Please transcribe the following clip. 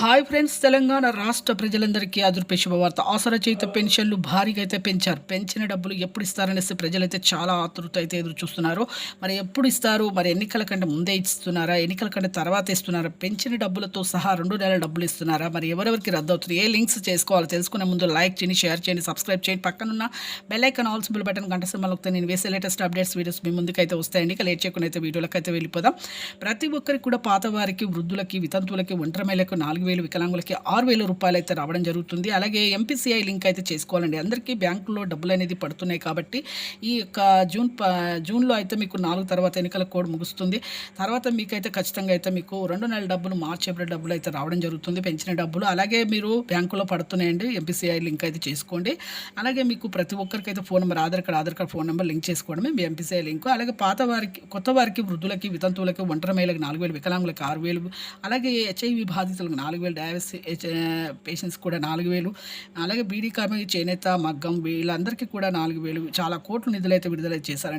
Hi friends Telangana రాష్ట్ర ప్రజలందరికీ అదుర్పే శుభవార్త. ఆసరా పెన్షన్లు భారీగా అయితే పెంచారు. పెంచిన డబ్బులు ఎప్పుడు ఇస్తారనేసి ప్రజలైతే చాలా ఆతృత అయితే ఎదురు చూస్తున్నారు మరి ఎప్పుడు ఇస్తారు మరి ఎన్నికల కంటే ముందే ఇస్తున్నారా? ఎన్నికల కంటే తర్వాత ఇస్తున్నారా? పెంచిన డబ్బులతో సహా రెండు నెలల డబ్బులు ఇస్తున్నారా? మరి ఎవరెవరికి రద్దు అవుతుంది ఏ లింక్స్ చేసుకోవాలి? తెలుసుకునే ముందు లైక్ చేయండి షేర్ చేయండి సబ్స్క్రైబ్ చేయండి. పక్కనున్న బెల్ ఐకాన్ ఆల్స్ బిల్ బటన్ గంట సింబల్ వస్తే నేను వేసే లేటెస్ట్ అప్డేట్స్ వీడియోస్ మీ ముందుకైతే వస్తాయండి ఇక లేట్ చేయకుండా అయితే వీడియోలకైతే వెళ్ళిపోదాం. ప్రతి ఒక్కరికి కూడా పాత వారికి వృద్ధులకి వితంతువులకి ఒంటరి మహిళలకు నాలుగు వేలు వికలాంగులకి ఆరు వేల రూపాయలు అయితే రావడం జరుగుతుంది. అలాగే ఎంపీసీఐ లింక్ అయితే చేసుకోవాలండి. అందరికీ బ్యాంకులో డబ్బులు అనేది పడుతున్నాయి కాబట్టి ఈ యొక్క జూన్ ప జూన్లో అయితే మీకు నాలుగు తర్వాత ఎన్నికల కోడ్ ముగుస్తుంది. తర్వాత మీకైతే ఖచ్చితంగా అయితే మీకు రెండు నెలల డబ్బులు మార్చి ఏప్రిల్ డబ్బులు అయితే రావడం జరుగుతుంది. పెంచిన డబ్బులు. అలాగే మీరు బ్యాంకులో పడుతున్నాయండి. ఎంపీసీఐ లింక్ అయితే చేసుకోండి. అలాగే మీకు ప్రతి ఒక్కరికి అయితే phone number Aadhaar card Aadhaar card phone number link చేసుకోవడమే మీ ఎంపీసీఐ లింక్. అలాగే పాత వారికి కొత్త వారికి వృద్ధులకి వితంతువులకి ఒంటరి మహిళలకు నాలుగు వేలు వికలాంగులకు ఆరు వేలు అలాగే హెచ్ఐవి బాధితులకు నాలుగు నాలుగు వేలు డయాబెస్ పేషెంట్స్ కూడా నాలుగు వేలు అలాగే బీడీ కార్మిక చేనేత మగ్గం వీళ్ళందరికీ కూడా నాలుగు వేలు చాలా కోట్ల నిధులు అయితే విడుదల చేశారండి.